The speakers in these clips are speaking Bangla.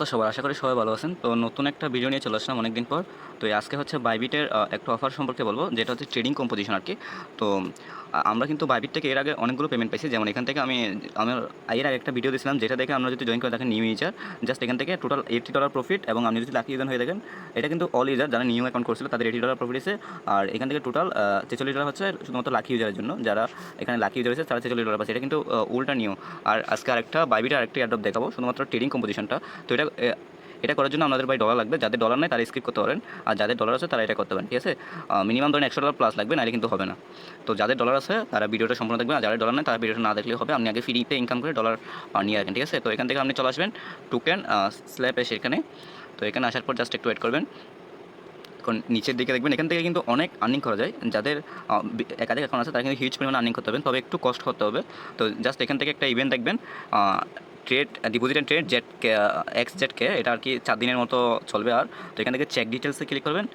তো সবার আশা করি সবাই ভালো আছেন। তো নতুন একটা ভিডিও নিয়ে চলে আসলাম অনেকদিন পর। তো আজকে হচ্ছে বাইবিটের একটা অফার সম্পর্কে বলব, যেটা হচ্ছে ট্রেডিং কম্পোজিশন আর কি তো আমরা কিন্তু বাইবিট থেকে এর আগে অনেকগুলো পেমেন্ট পাইছি। যেমন এখান থেকে আমি, আমার এর আগে একটা ভিডিও দিয়েছিলাম, যেটা দেখে আমরা যদি জয়েন করে দেখেন নিউ ইউজার জাস্ট এখান থেকে টোটাল এইটি ডলার প্রফিট এবং আপনি যদি লাকি ইউজার হয়ে দেখেন এটা কিন্তু অল ইউজার যারা নিউ অ্যাকাউন্ট করছিল, তাদের এইটি ডলার প্রফিট আছে আর এখান থেকে টোটাল ছেচল্লিশ ডলার হচ্ছে শুধুমাত্র লাকি ইউজারের জন্য। যারা এখানে লাকি ইউজার আছে তারা ছেচল্লিশ ডলার পাচ্ছে। এটা কিন্তু উল্টা নিউ আর আজকে আরেকটা বাইবিটের আরেকটা অ্যাডপ দেখাবো, শুধুমাত্র ট্রেডিং কম্পোজিশনটা তো এটা এটা করার জন্য আমাদের ভাই ডলার লাগবে। যাদের ডলার নেই, তারা স্কিপ করতে পারেন। আর যাদের ডলার আছে, তারা এটা করতে পারেন, ঠিক আছে? মিনিমাম ধরেন একশো ডলার প্লাস লাগবে, নাহলে কিন্তু হবে না। তো যাদের ডলার আছে, তারা ভিডিওটা সম্পূর্ণ দেখবেন। আর যাদের ডলার নেই, তারা ভিডিওটা না দেখলেও হবে। আপনি আগে ফ্রিতে ইনকাম করে ডলার নিয়ে রাখেন ঠিক আছে? তো এখান থেকে আপনি চলে আসবেন টোকেন স্ল্যাপ এসে এখানে। তো এখানে আসার পর জাস্ট একটু ওয়েট করবেন। এখন নিচের দিকে দেখবেন, এখান থেকে কিন্তু অনেক আর্নিং করা যায়। যাদের একাধিক অ্যাকাউন্ট আছে, তারা কিন্তু হিউজ পরিমাণে আর্নিং করতে পারবেন। তবে একটু কষ্ট করতে হবে। তো জাস্ট এখান থেকে একটা ইভেন্ট দেখবেন। Trade deposit and trade jet X জেটকে এটা আর কি চার দিনের মতো চলবে আর। তো এখান থেকে চেক ডিটেলসে ক্লিক করবেন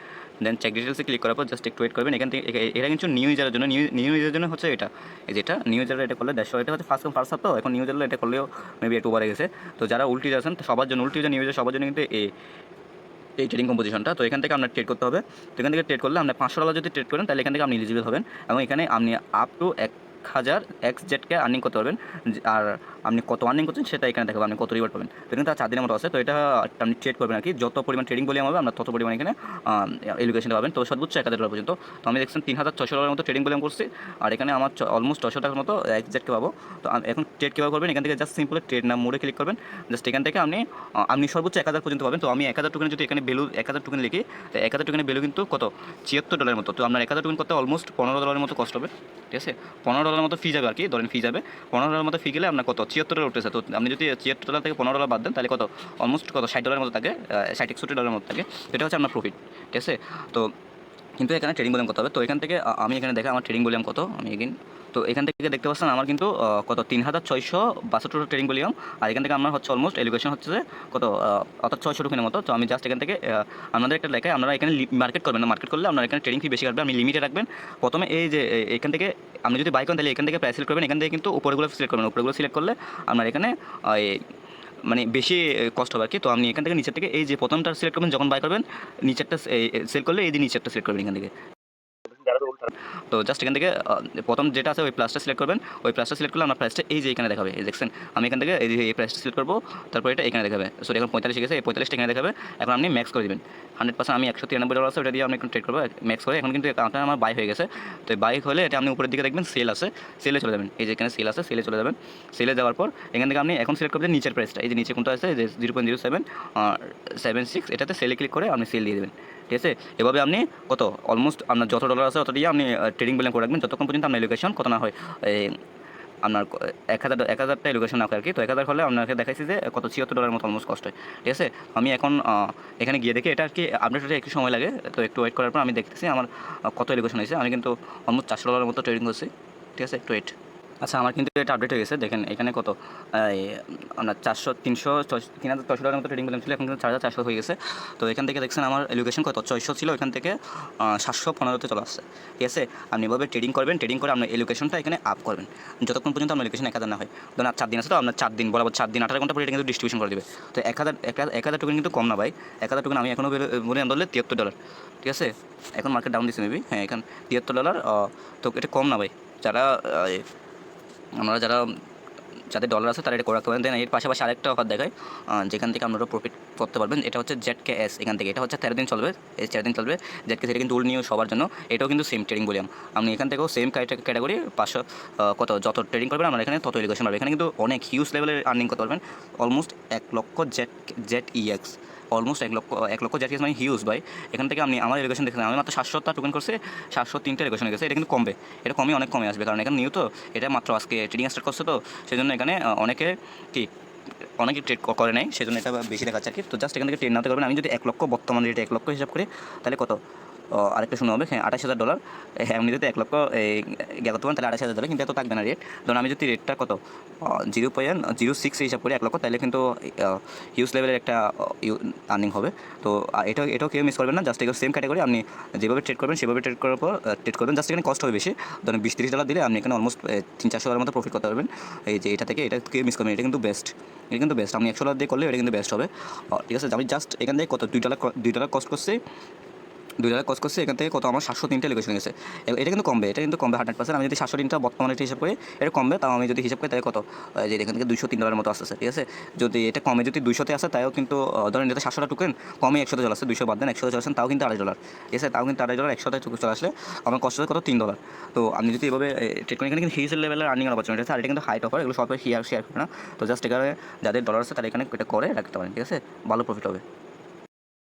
দেন চেক ডিটেলসে ক্লিক করার পর জাস্ট একটু ওয়েট করবেন। এখান থেকে এটা কিন্তু নিউ ইউজারের জন্য নিউ নিউ ইউজারের জন্য হচ্ছে এটা। এই যেটা নিউ ইউজারের এটা করলে দেড়শো, এটা হচ্ছে ফার্স্ট কাম ফার্স্ট তো, এখন নিউ ইউজারের এটা করলেও মেবি একটু বাড়ে গেছে। তো যারা উল্টি আছেন, সবার জন্য উল্টি ইউজার নিউ ইউজার সবার জন্য কিন্তু এই এই ট্রেডিং কম্পোজিশনটা তো এখান থেকে আপনার ট্রেড করতে হবে। তো এখান থেকে ট্রেড করলে আপনি পাঁচশো ডলার যদি ট্রেড করেন, তাহলে এখান থেকে আপনি এলিজিবল হবেন। এবং এখানে আপনি আপ টু এক হাজার এক্স জেটকে আর্নিং করতে পারবেন। আর আপনি কত আর্নিং করছেন সেটা এখানে দেখাবেন আপনি কত রিওয়ার্ড পাবেন। তো এখানে তার চার দিনের মতো আছে, তো এটা আপনি ট্রেড করবেন আর কি। যত পরিমাণ ট্রেডিং ভলিউম হবে আপনার তত পরিমাণ এখানে এডুকেশন পাবেন। তো সর্বোচ্চ এক হাজার ডলার পর্যন্ত। তো আমি দেখছেন তিন হাজার ছশো ডলারের মতো ট্রেডিং ভলিউম করছি। আর এখানে আমার অলমোস্ট ছশো টাকার মতো এক্স জেটকে পাবো। তো এখন ট্রেড কীভাবে করবেন? এখান থেকে জাস্ট সিম্পল ট্রেড নাম মোড়ে ক্লিক করবেন। জাস্ট এখান থেকে আপনি আপনি সর্বোচ্চ এক হাজার পর্যন্ত পাবেন। তো আমি এক হাজার টোকেন যদি এখানে ভ্যালু এক হাজার টোকেন লিখি, তো এক হাজার টোকেনের ভ্যালু কিন্তু কত? ছিয়াত্তর ডলারের মতো। তো আপনার এক হাজার টোকেন করতে অলমোস্ট পনেরো ডলারের মতো কষ্ট হবে। ঠিক আছে? পনেরো ডলারের মতো ফি যাবে আর কি। ধরেন ফি যাবে। পনেরো ডলার মতো ফি গেলে আপনার কত? ছিয়াত্তর ডলার উঠেছে তো আপনি যদি ছিয়াত্তর ডলার থেকে পনেরো ডলার বাদ দেন, তাহলে কত? অলমোস্ট কত? ষাট ডলারের মতো থাকে ষাট, একষট্টি ডলারের মতো থাকে। সেটা হচ্ছে আপনার প্রফিট ঠিক আছে? তো কিন্তু এখানে ট্রেডিং ভলিউম কত হবে? তো এখান থেকে আমি এখানে দেখে আমার ট্রেডিং ভলিউম কত, আমি এগিন তো এখান থেকে দেখতে পাচ্ছেন আমার কিন্তু কত? তিন হাজার ছয়শো বাষট্টি ট্রেডিং ভলিউম আর এখান থেকে আমার হচ্ছে অলমোস্ট এডুকেশন হচ্ছে কত? অর্থাৎ ছয়শো টোকেনের মতো। তো আমি জাস্ট এখান থেকে আপনাদের একটা লেখায় আপনারা এখানে মার্কেট করবেন না। মার্কেট করলে আপনারা এখানে ট্রেডিং ফি বেশি কাটবে আপনি লিমিটে রাখবেন। প্রথমে এই যে এখান থেকে, আপনি যদি বাই করেন তাহলে এখান থেকে প্রাইস সিলেক্ট করবেন, এখান থেকে কিন্তু উপরেগুলো সিলেক্ট করবেন। উপরেগুলো সিলেক্ট করলে আপনার এখানে মানে বেশি কষ্ট হবে আর কি। তো আপনি এখান থেকে নিচের থেকে এই যে প্রথমটা সিলেক্ট করবেন, যখন বাই করবেন, নিচেরটা সেল করলে এই যে নিচেরটা সিলেক্ট করবেন এখান থেকে। তো জাস্ট এখান থেকে প্রথম যেটা আছে ওই প্লাসটা সিলেক্ট করবেন। ওই প্লাসটা সিলেক্ট করলে আপনার প্রাইসটা এই যে এখানে দেখাবে, এই দেখছেন? আমি এখান থেকে এই যে এই প্রাইসটা সিলেক্ট করব, তারপর এটা এখানে দেখাবে। সরি এখন পঁয়তাল্লিশ গেছে, এই পঁয়তাল্লিশটা এখানে দেখাবে। এখন আপনি ম্যাক্স করে দেবেন। হান্ড্রেড পার্সেন্ট আমি একশো তিরানব্বই ডলার আছে, ওটা দিয়ে আপনি এখন ট্রেড করব। ম্যাক্স করে, এখন কিন্তু অ্যাকাউন্টটা আমার বাই হয়ে গেছে। তো বাই হলে এটা আপনি উপরের দিকে দেখবেন সেল আছে। সেলে চলে যাবেন। এই যে এখানে সেল আছে সেলে চলে যাবেন। সেলে যাওয়ার পর, এখান থেকে আপনি এখন সিলেক্ট করবেন নিচের প্রাইসটা এই যে নিচে কোনটা আছে যে zero point zero seven seven six এটাতে সেলে ক্লিক করে আপনি সেল দিয়ে দেবেন। ঠিক আছে, এভাবে আপনি কত? অলমোস্ট আপনার যত ডলার আছে দিয়ে আপনি ট্রেডিং বেলেন করে রাখবেন। যতক্ষণ পর্যন্ত আপনার এডুকেশন কত না হয় আপনার এক হাজার, এক হাজারটা এডুকেশন না আর কি। তো এক হাজার হলে আপনাকে দেখাইছি যে কত ছিয়াত্তর ডলারের মতো অলমোস্ট কষ্ট হয়। ঠিক আছে? আমি এখন এখানে গিয়ে দেখি, এটা আর কি আপডেট হতে একটু সময় লাগে। তো একটু ওয়েট করার পর আমি দেখতেছি আমার কত এডুকেশন হয়েছে। আমি কিন্তু অলমোস্ট চারশো ডলারের মতো ট্রেডিং করছি। ঠিক আছে? একটু ওয়েট আচ্ছা আমার কিন্তু এটা আপডেট হয়ে গেছে। দেখেন, এখানে কত? আপনার চারশো, তিনশো, ছয়শো- তিন হাজার ছশো টাকার মতো ট্রেডিং ব্যালেন্স ছিল। এখন কিন্তু চার হাজার চারশো হয়ে গেছে। তো এখান থেকে দেখছেন আমার এডুকেশন কত? ছয়শো ছিল এখান থেকে সাতশো পনেরোতে চলে আসছে। ঠিক আছে? আপনি এভাবে ট্রেডিং করবেন। ট্রেডিং করে আপনার এডুকেশনটা এখানে আপ করবেন। যতক্ষণ পর্যন্ত আপনার এডুকেশন এক হাজার না হয়। ধরুন আর চার দিন আছে তো, আপনার চার দিন বরাবর চার দিন, আঠারো ঘণ্টা পরে এটা কিন্তু ডিস্ট্রিবিউশন করে দেবে। তো এক হাজার, এক হাজার- এক হাজার টোকেন কিন্তু কম না ভাই। এক হাজার টোকেন আমি এখনও বলে আনলে তিয়াত্তর ডলার ঠিক আছে? এখন মার্কেট ডাউন দিচ্ছে মেবি হ্যাঁ এখন তিয়াত্তর ডলার তো এটা কম না ভাই। যারা আমরা যারা, যাদের ডলার আছে তারা এটা করে রাখতে পারেন। দেন এর পাশাপাশি আরেকটা অফার দেখায় যেখান থেকে আপনারা প্রফিট করতে পারবেন, এটা হচ্ছে জেড কে এস এখান থেকে। এটা হচ্ছে তেরো দিন চলবে, এই চার দিন চলবে। জেড কে সেটা কিন্তু উল নিয়েও সবার জন্য। এটাও কিন্তু সেম ট্রেডিং বলিয়াম। আপনি এখান থেকেও সেম ক্যাটাগরি পাঁচশো কত, যত ট্রেডিং করবেন, আমরা এখানে তত এডুকেশন পাবেন এখানে কিন্তু অনেক হিউজ লেভেলের আর্নিং করতে পারবেন। অলমোস্ট এক লক্ষ জেড জেড ইএক্স অলমোস্ট এক লক্ষ এক লক্ষ জ্যাট মানে হিউজ ভাই। এখান থেকে আপনি আমার এলিগেশন দেখেন আমি মাত্র সাতশোটা টোকেন করছে, সাতশো তিনটে এলিগেশন গেছে। এটা কিন্তু কমবে। এটা কমে অনেক কমে আসবে। কারণ এখানে নিউ তো, এটা মাত্র আজকে ট্রেডিং স্টার্ট করছে তো সেই জন্য এখানে অনেকে কি, অনেকে ট্রেড করে নাই, সেজন্য এটা বেশি দেখাচ্ছে আর কি। তো জাস্ট এখান থেকে ট্রেড নাতে করবেন আমি যদি এক লক্ষ, বর্তমান রেটে এক লক্ষ হিসাব করি, তাহলে কত? আরেকটা শুনে হবে হ্যাঁ আঠাশ হাজার ডলার হ্যাঁ এমনিতে এক লক্ষ এই গেল তোমার তাহলে আঠাশ হাজার ডলার কিন্তু এত থাকবে না রেট ধরুন আমি যদি রেটটা কত? জিরো পয়েন্ট জিরো সিক্স হিসাব করি এক লক্ষ তাহলে কিন্তু হিউজ লেভেলের একটা আর্নিং হবে। তো আহ, এটাও কেউ মিস করবেন না জাস্ট এগুলো সেম ক্যাটাগরি আপনি যেভাবে ট্রেড করবেন সেভাবে ট্রেড করার পর ট্রেড করবেন জাস্ট এখানে কষ্ট হবে বেশি। ধরুন বিশ তিরিশ ডলার দিলে আপনি এখানে অলমোস্ট তিন চারশো ডলার মতো প্রফিট করতে পারবেন। এই যে এটা থেকে এটা কেউ মিস করবেন এটা কিন্তু বেস্ট এটা কিন্তু বেস্ট আপনি একশো ডলার দিয়ে করলে এটা কিন্তু বেস্ট হবে। ঠিক আছে আমি জাস্ট এখান থেকে কত দুই ডলার দুই ডলার কস্ট করছি। দুই ডলার কস্ট করছে, এখান থেকে কত? আমার সাতশো তিনটে লোকেশন গেছে। এটা কিন্তু কমবে, এটা কিন্তু কমবে হান্ড্রেড পার্সেন্ট আমি যদি সাতশো তিনটা বর্তমানে হিসাব করি, এটা কমবে, তাও আমি যদি হিসাব করি, তাহলে কত? যে এখান থেকে দুশো তিন ডলার মতো আসতেছে, ঠিক আছে? যদি এটা কমে যদি দুইশোতে আসে, তাও কিন্তু ধরেন এটা সাতশোটা টুকেন কমে একশোতে চলে আসছে দুশো বাদ দেন, একশোতে চলে আসেন, তাও কিন্তু আড়াই ডলার, ঠিক আছে? তাও কিন্তু আড়াই ডলার, একশোতে টুকু চলে আসলে আমার কষ্ট কত? তিন ডলার। তো আপনি যদি এভাবে ট্রেড করেন এখানে কিন্তু হিউজ লেভেলের আর্নিং অপরচুনিটি আছে, আর এটা কিন্তু হাইট অফার এগুলো সবাই শেয়ার শেয়ার করে না। তো জাস্ট এখানে যাদের ডলার আছে, তারা এখানে এটা করে, রাখতে পারেন, ঠিক আছে? ভালো প্রফিট হবে।